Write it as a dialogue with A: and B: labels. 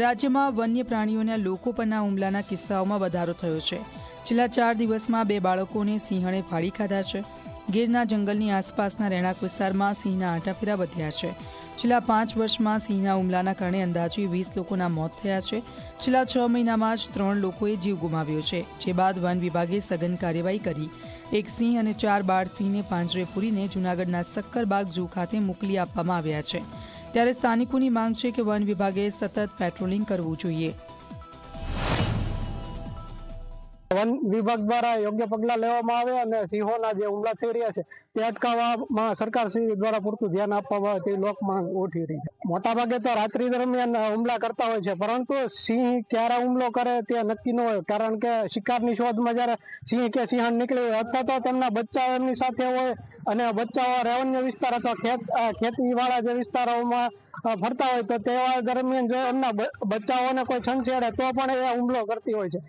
A: રાજ્યમાં વન્ય પ્રાણીઓના લોકો પરના હુમલાના કિસ્સાઓમાં વધારો થયો છે. છેલ્લા ચાર દિવસમાં બે બાળકોને સિંહણે ફાડી ખાધા છે. ગીરના જંગલની આસપાસના રહેણાંક વિસ્તારમાં સિંહના આંટાફેરા વધ્યા છે. છેલ્લા પાંચ વર્ષમાં સિંહના હુમલાના કારણે અંદાજે વીસ લોકોના મોત થયા છે. છેલ્લા છ મહિનામાં જ ત્રણ લોકોએ જીવ ગુમાવ્યો છે, જે બાદ વન વિભાગે સઘન કાર્યવાહી કરી. એક સિંહ અને ચાર બાળ સિંહને પાંજરે પૂરીને જૂનાગઢના સક્કરબાગ ઝૂ ખાતે મોકલી આપવામાં આવ્યા છે. ત્યારે સ્થાનિકોની માંગ છે કે વન વિભાગે સતત પેટ્રોલિંગ કરવું જોઈએ.
B: વન વિભાગ દ્વારા યોગ્ય પગલાં લેવામાં આવે અને સિંહોના જે હુમલા થઈ રહ્યા છે, તે અટકાવવામાં સરકાર દ્વારા પૂરતું ધ્યાન આપવામાં આવે તે લોક માંગ ઉઠી રહી છે. મોટાભાગે તો રાત્રિ દરમિયાન હુમલા કરતા હોય છે, પરંતુ સિંહ ક્યારે હુમલો કરે તે નક્કી ન હોય, કારણ કે શિકારની શોધમાં જ્યારે સિંહ કે સિંહણ નીકળે, અથવા તો તેમના બચ્ચા એમની સાથે હોય અને બચ્ચાઓ રેવન્યુ વિસ્તાર અથવા ખેત ખેતીવાળા જે વિસ્તારોમાં ફરતા હોય તો તેવા દરમિયાન જો એમના બચ્ચાઓને કોઈ છંછેડે તો પણ એ હુમલો કરતી હોય છે.